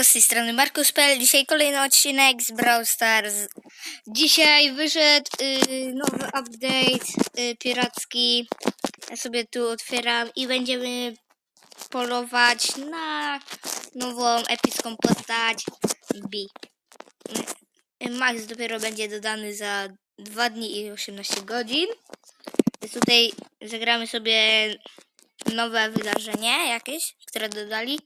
Z tej strony Markus.pl. Dzisiaj kolejny odcinek z Brawl Stars. Dzisiaj wyszedł y, nowy update y, piracki. Ja sobie tu otwieram i będziemy polować na nową epicką postać B. Y, Max dopiero będzie dodany za 2 dni i 18 godzin. Więc tutaj zagramy sobie nowe wydarzenie jakieś, które dodali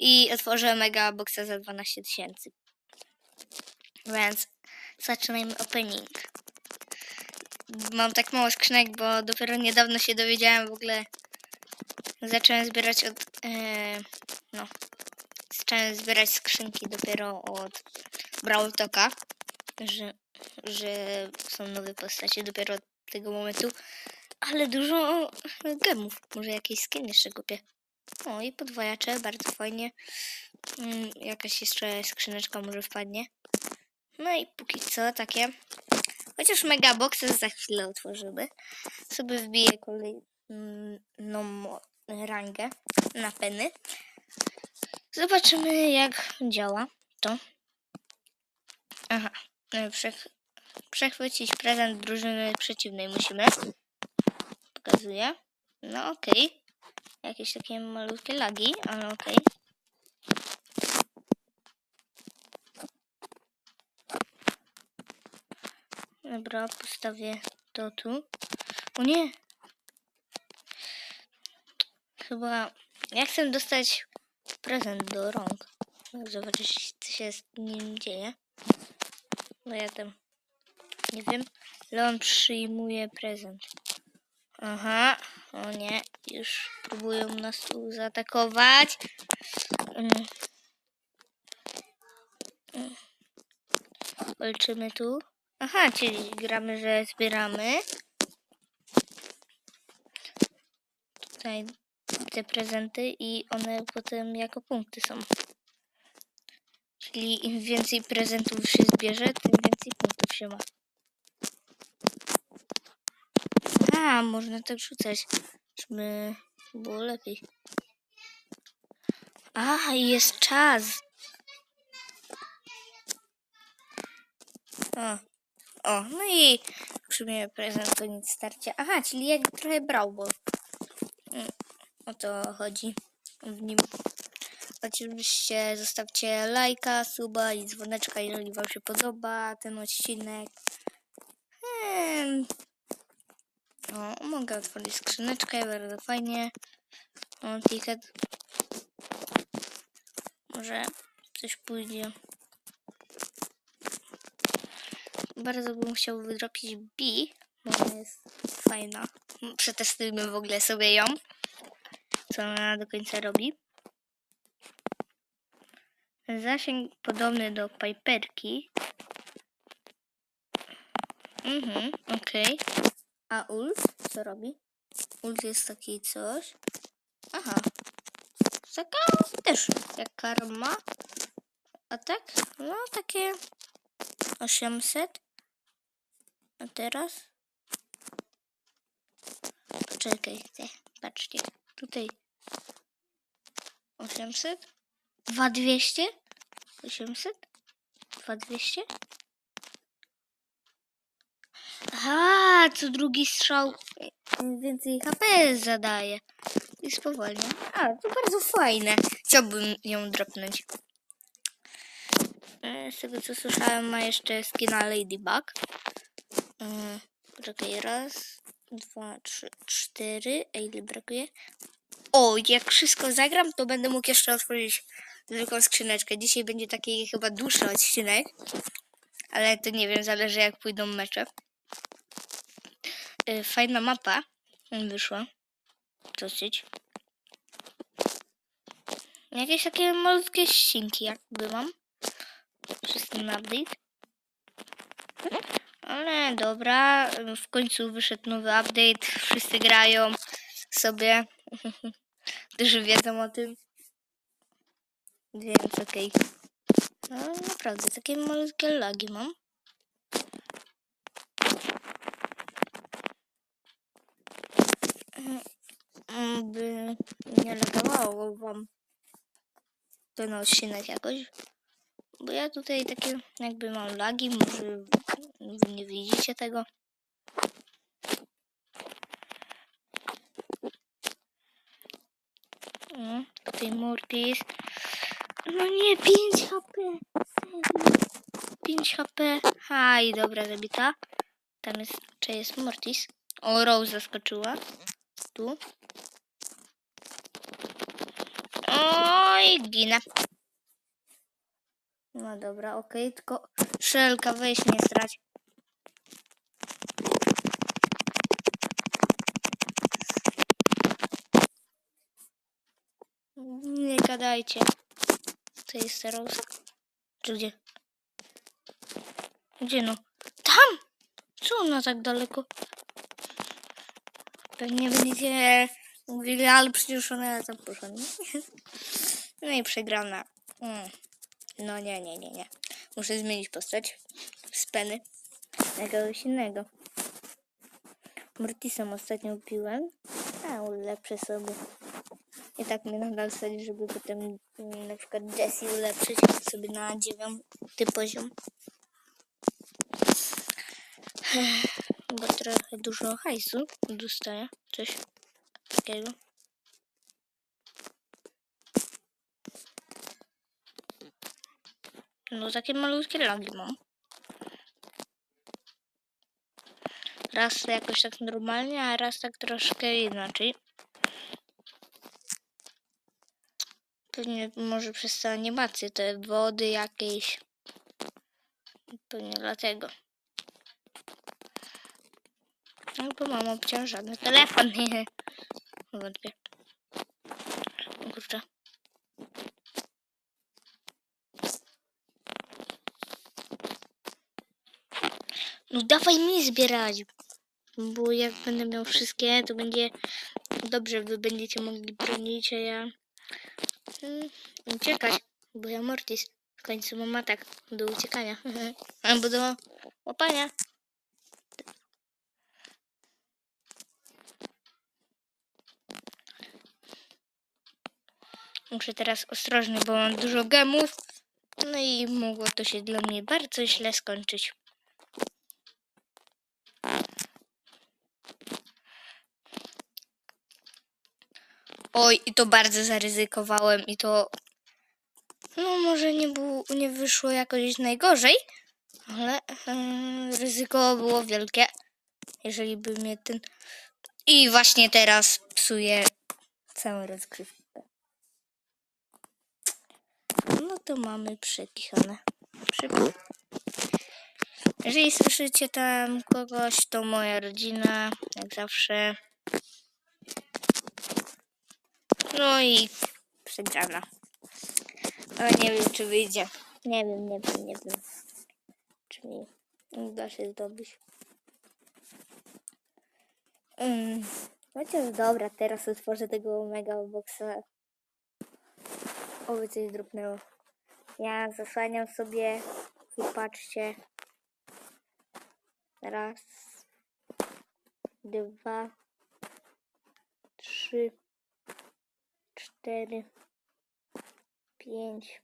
i otworzę mega boxa za 12 tysięcy. Więc zaczynajmy opening. Mam tak mało skrzynek, bo dopiero niedawno się dowiedziałem w ogóle. Zacząłem zbierać od. E, no. Zacząłem zbierać skrzynki dopiero od Brawl Talka, że, że są nowe postacie dopiero od tego momentu. Ale dużo gemów. Może jakieś skin jeszcze kupię. O, i podwojacze, bardzo fajnie. Mm, jakaś jeszcze skrzyneczka może wpadnie. No i póki co takie. Chociaż mega boxy za chwilę otworzymy. Sobie wbiję kolejną mo- rangę na peny. Zobaczymy jak działa to. Aha, e, przech przechwycić prezent drużyny przeciwnej musimy. Pokazuję. No okej. Jakieś takie malutkie lagi, ale okej. Dobra, postawię to tu. O nie! Chyba... Ja chcę dostać prezent do rąk. Zobaczyć, co się z nim dzieje. No ja tam... Nie wiem. Leon przyjmuje prezent. Aha, o nie, już próbują nas tu zaatakować. Mm. Walczymy tu. Aha, czyli gramy, że zbieramy. Tutaj te prezenty i one potem jako punkty są. Czyli im więcej prezentów się zbierze, tym więcej punktów się ma. A, można tak rzucać, żeby było lepiej. A, jest czas. O, o, no i przyjmuję prezent, koniec starcia. Aha, czyli jak trochę brał, bo mm, o to chodzi w nim. Oczywiście zostawcie lajka, suba i dzwoneczka, jeżeli wam się podoba ten odcinek. Hmm. O, mogę otworzyć skrzyneczkę, bardzo fajnie. O, ticket. Może coś pójdzie. Bardzo bym chciał wydropić B, bo ona jest fajna. Przetestujmy w ogóle sobie ją. Co ona do końca robi. Zasięg podobny do Piperki. Mhm, okej. A Ulf co robi? Ulf jest taki coś. Aha. Taka też jak karma. A tak? No takie 800. A teraz? Poczekaj, patrzcie. Tutaj 800. 2200. 800. 2200. Co drugi strzał więcej HP zadaje. I spowalnia. A, to bardzo fajne. Chciałbym ją dropnąć. E, Z tego co słyszałem, ma jeszcze skina Ladybug. E, Poczekaj, raz, dwa, trzy, cztery. A ile brakuje? O, jak wszystko zagram, to będę mógł jeszcze otworzyć zwykłą skrzyneczkę. Dzisiaj będzie taki chyba dłuższy odcinek. Ale to nie wiem, zależy jak pójdą mecze. Y, fajna mapa wyszła. Dosyć. Jakieś takie malutkie ścinki jakby mam. Przez ten update. Ale dobra, w końcu wyszedł nowy update. Wszyscy grają sobie. Którzy wiedzą o tym. Więc okej. No naprawdę, takie malutkie lagi mam. Mm, by nie lagało wam, ten odcinek jakoś. Bo ja tutaj takie jakby mam lagi, może wy nie widzicie tego. No, tutaj jest. No nie, 5 HP. Serio. 5 HP. Aj, dobra, zabita. Tam jest, czy jest Mortis? O, Rose zaskoczyła. Tu. Oj, ginę. No dobra, okej, tylko szelka weź nie strać. Nie gadajcie. To jest Rose? Czy gdzie? Gdzie no? Tam! Co ona tak daleko? Pewnie będziecie mówili, ale przecież ona poszła. nie? No i przegrana. Mm. No nie, nie, nie, nie. Muszę zmienić postać z peny na kogoś innego. Mortisem ostatnio piłem, a ulepszę sobie. I tak mnie nadal stać, żeby potem mm, na przykład Jessie ulepszyć sobie na dziewiąty poziom. Bo trochę dużo hajsu dostaję. Coś takiego. No takie malutkie lagi mam. Raz jakoś tak normalnie, a raz tak troszkę inaczej. Pewnie może przez te animacje, te wody jakieś. Pewnie dlatego. Albo mam obciążony telefon, nie. Wątpię. O kurczę. No dawaj mi zbierać. Bo jak będę miał wszystkie, to będzie dobrze. Wy będziecie mogli bronić, a ja mm, uciekać. Bo ja Mortis. W końcu mam atak do uciekania. Albo do łapania. Muszę teraz ostrożny, bo mam dużo gemów. No i mogło to się dla mnie bardzo źle skończyć. Oj, i to bardzo zaryzykowałem i to no może nie, było, nie wyszło jakoś najgorzej, ale em, ryzyko było wielkie, jeżeli by mnie ten... I właśnie teraz psuję całą rozgrywkę. No to mamy przekichane. Przyp- Jeżeli słyszycie tam kogoś, to moja rodzina, jak zawsze. No i przegrana. Ale nie wiem, czy wyjdzie. Nie wiem, nie wiem, nie wiem. Czy mi uda się zdobyć. Mm. Chociaż dobra, teraz otworzę tego mega boxa. Oby coś drobnęło. Ja zasłaniam sobie. Wypatrzcie. Raz. Dwa. Trzy. Cztery. Pięć.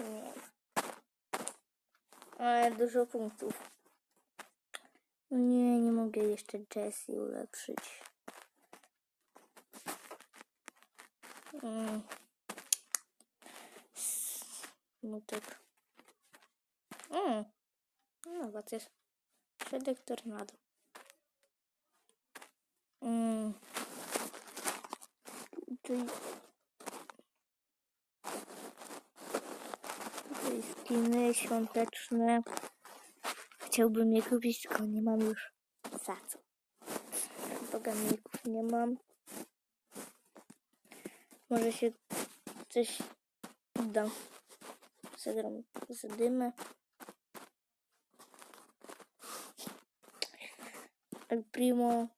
Nie. Ale dużo punktów. Nie, nie mogę jeszcze Jessie ulepszyć. Mm. Smutek. O! No, what jest? Środek tornado. Mm. Tutaj skiny świąteczne. Chciałbym je kupić, tylko nie mam już za co. Poganików nie mam. Może się coś uda. Zagram zadymę. El Primo.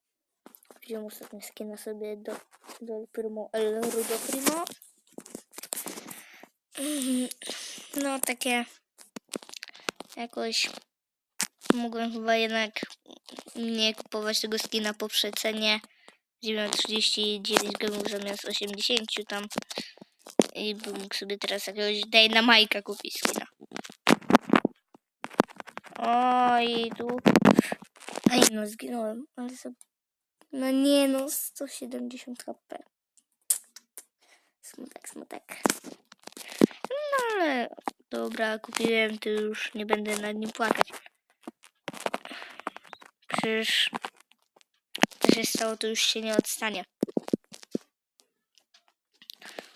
Wziąłem ostatnio skina sobie do, do El Primo. El Rudo Primo. Mhm. No takie jakoś mogłem chyba jednak nie kupować tego skina po przecenie. Gdzie miał 39 gemów zamiast 80 tam. I bym mógł sobie teraz jakiegoś Dynamajka kupić skina. Oj, tu... Aj, no zginąłem, ale. No nie no, 170 HP. Smutek, smutek. No ale... Dobra, kupiłem, to już nie będę nad nim płakać. Przecież... Co się stało, to już się nie odstanie.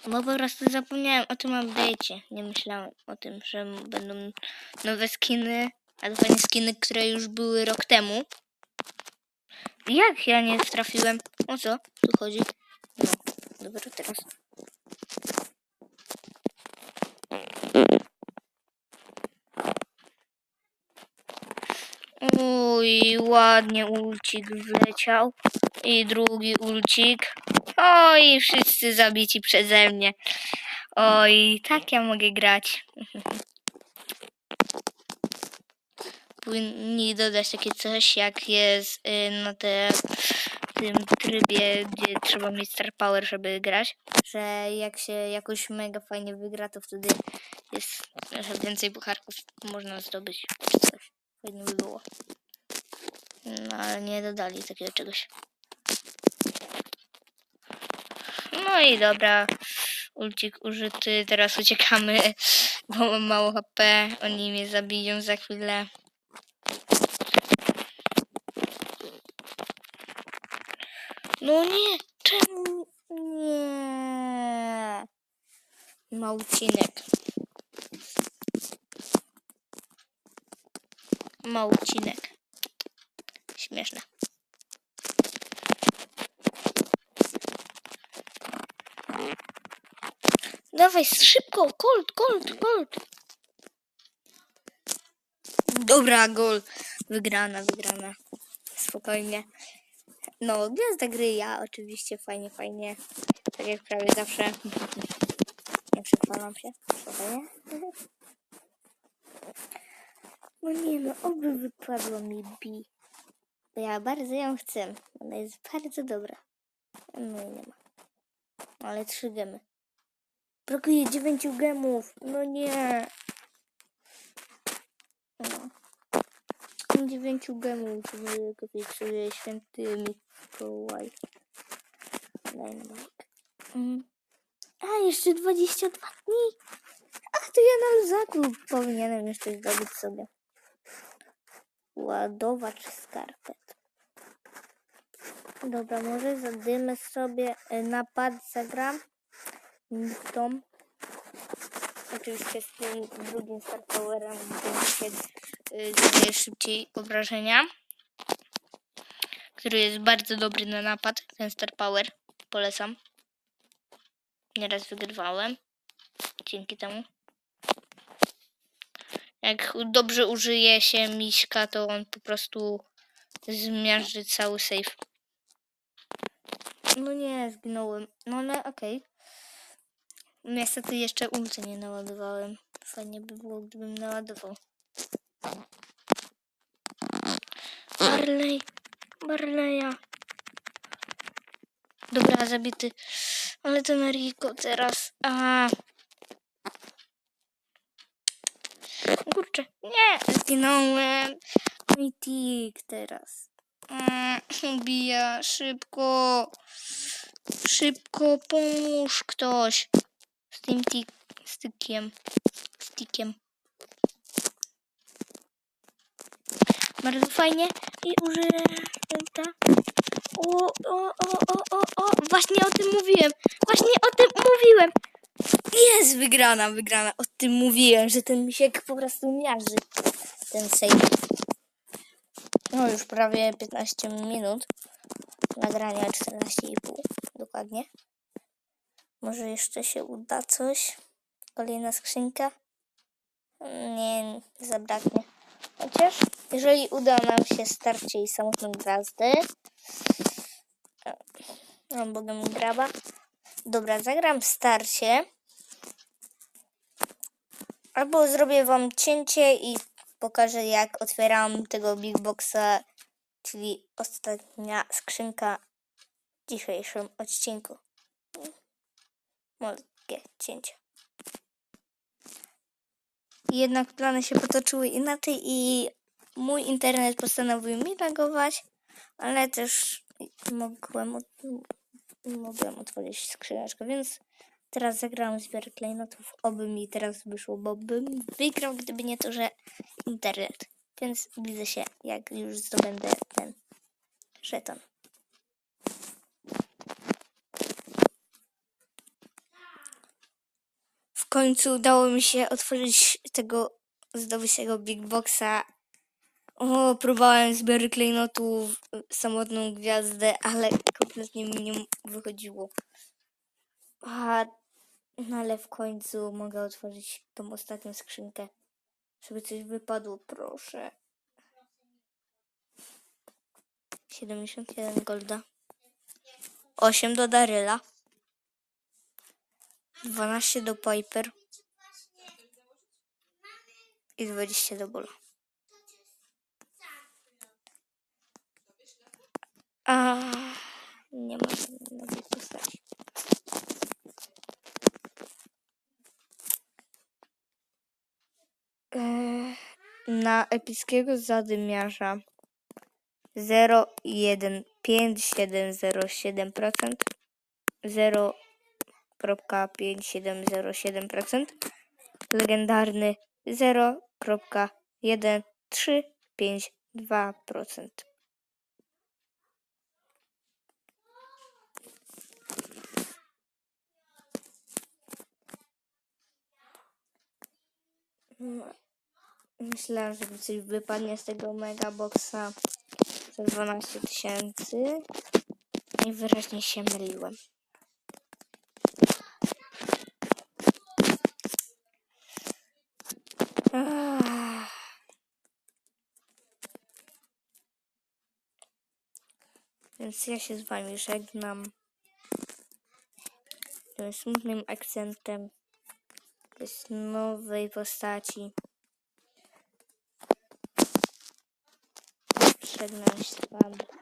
Bo po prostu zapomniałem o tym update'cie. Nie myślałem o tym, że będą nowe skiny, a dokładnie skiny, które już były rok temu. Jak ja nie trafiłem? O co tu chodzi? No, dobra, teraz. Uj, ładnie ulcik wleciał. I drugi ulcik. Oj, wszyscy zabici przeze mnie. Oj, tak ja mogę grać. Powinni dodać takie coś, jak jest y, na te, w tym trybie, gdzie trzeba mieć star power, żeby grać. Że jak się jakoś mega fajnie wygra, to wtedy jest więcej pucharków można zdobyć. Coś. Fajnie by było. No ale nie dodali takiego czegoś. No i dobra. Ulcik użyty. Teraz uciekamy, bo mam mało HP. Oni mnie zabiją za chwilę. No nie, czemu nie? Małcinek. Małcinek. Śmieszne. Dawaj, szybko, Colt, Colt, Colt. Dobra, gol. Wygrana, wygrana. Spokojnie. No, gwiazda gry ja, oczywiście, fajnie, fajnie. Tak jak prawie zawsze. Nie przechwalam się. Spokojnie. No nie no, oby wypadło mi bi. Bo ja bardzo ją chcę. Ona jest bardzo dobra. No i nie ma. Ale trzy gemy. Brakuje dziewięciu gemów. No nie. No. Dziewięciu gemów wykopiekuję święty Mikołaj. Dynamite. Mm. A, jeszcze 22 dni. Ach, to ja na luzaku powinienem jeszcze zdobyć sobie. Ładowacz skarpet. Dobra, może zadymę sobie e, napad, zagram. Tom. Oczywiście z tym drugim Star Powerem, się y, zadaje szybciej obrażenia. Który jest bardzo dobry na napad, ten Star Power. Polecam. Nieraz wygrywałem. Dzięki temu. Jak dobrze użyje się miśka, to on po prostu zmiażdży cały save. No nie, zginąłem. No ale okej. Niestety jeszcze ulty nie naładowałem. Fajnie by było, gdybym naładował. Barley. Barleya. Dobra, zabity. Ale ten Rico teraz. A. Kurczę. Nie, zginąłem. Mój tik teraz. Ubija, szybko. Szybko, pomóż ktoś. Tym stykiem. Stikiem. Bardzo fajnie. I użyję ta. O, o, o, o, o, o. Właśnie o tym mówiłem. Właśnie o tym mówiłem. Jest wygrana, wygrana. O tym mówiłem, że ten misiek po prostu miarzy. Ten save. No już prawie 15 minut. Nagrania 14,5 dokładnie. Może jeszcze się uda coś. Kolejna skrzynka. Nie, zabraknie. Chociaż, jeżeli uda nam się starcie i samotną gwiazdy. Mam bogiem graba. Dobra, zagram starcie. Albo zrobię wam cięcie i pokażę jak otwieram tego Big Boxa, czyli ostatnia skrzynka w dzisiejszym odcinku. Mogę szybkie cięcie. Jednak plany się potoczyły inaczej i mój internet postanowił mi lagować, ale też mogłem, mogłem otworzyć skrzyneczkę, więc teraz zagrałem zbiór klejnotów, oby mi teraz wyszło, bo bym wygrał, gdyby nie to, że internet. Więc widzę się, jak już zdobędę ten żeton. Końcu udało mi się otworzyć tego zdobytego Big Boxa. O, próbowałem zbiory klejnotów, samotną gwiazdę, ale kompletnie mi nie wychodziło. A, no ale w końcu mogę otworzyć tą ostatnią skrzynkę. Żeby coś wypadło, proszę. 71 golda. 8 do Daryla. 12 do Piper. I 20 do Bola. A nie ma żadnej nowej postaci. Eee, Na epickiego zadymiarza 0,15707% 0,5707% legendarny 0,1352%. No, Myślałam, że coś wypadnie z tego megaboxa za 12 tysięcy. I wyraźnie się myliłem. Ach. Więc ja się z wami żegnam. Tym smutnym akcentem bez nowej postaci. Żegnam się z wami.